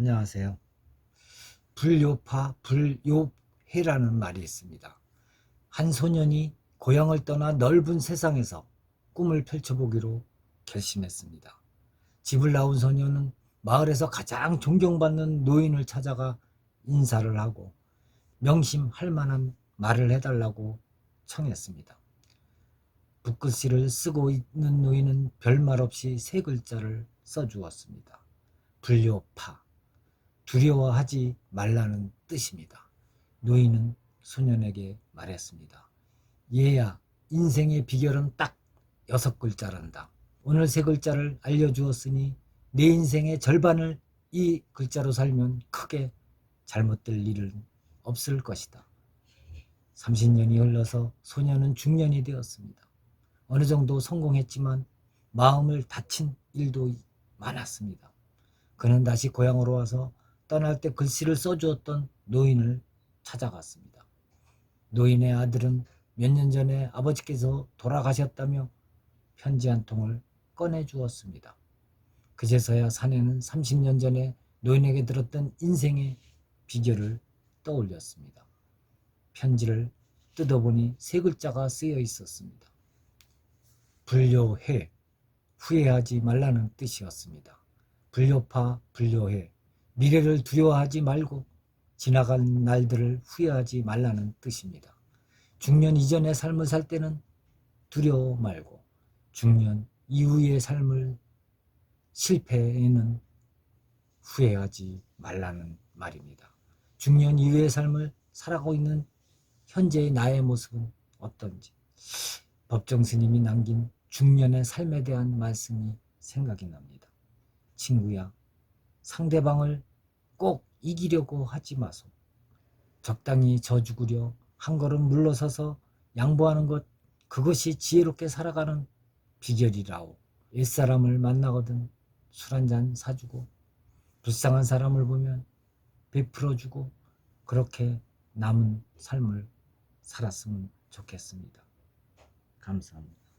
안녕하세요. 불요파, 불요해라는 말이 있습니다. 한 소년이 고향을 떠나 넓은 세상에서 꿈을 펼쳐보기로 결심했습니다. 집을 나온 소년은 마을에서 가장 존경받는 노인을 찾아가 인사를 하고 명심할 만한 말을 해달라고 청했습니다. 붓글씨를 쓰고 있는 노인은 별말 없이 세 글자를 써주었습니다. 불요파. 두려워하지 말라는 뜻입니다. 노인은 소년에게 말했습니다. 얘야, 인생의 비결은 딱 여섯 글자란다. 오늘 세 글자를 알려주었으니 내 인생의 절반을 이 글자로 살면 크게 잘못될 일은 없을 것이다. 30년이 흘러서 소년은 중년이 되었습니다. 어느 정도 성공했지만 마음을 다친 일도 많았습니다. 그는 다시 고향으로 와서 떠날 때 글씨를 써주었던 노인을 찾아갔습니다. 노인의 아들은 몇 년 전에 아버지께서 돌아가셨다며 편지 한 통을 꺼내 주었습니다. 그제서야 사내는 30년 전에 노인에게 들었던 인생의 비결을 떠올렸습니다. 편지를 뜯어보니 세 글자가 쓰여 있었습니다. 불효해, 후회하지 말라는 뜻이었습니다. 불효파, 불효해, 미래를 두려워하지 말고 지나간 날들을 후회하지 말라는 뜻입니다. 중년 이전의 삶을 살 때는 두려워 말고 중년 이후의 삶을 실패에는 후회하지 말라는 말입니다. 중년 이후의 삶을 살아가고 있는 현재의 나의 모습은 어떤지 법정 스님이 남긴 중년의 삶에 대한 말씀이 생각이 납니다. 친구야, 상대방을 꼭 이기려고 하지 마소. 적당히 져죽으려 한 걸음 물러서서 양보하는 것, 그것이 지혜롭게 살아가는 비결이라오. 옛사람을 만나거든 술 한 잔 사주고, 불쌍한 사람을 보면 베풀어주고, 그렇게 남은 삶을 살았으면 좋겠습니다. 감사합니다.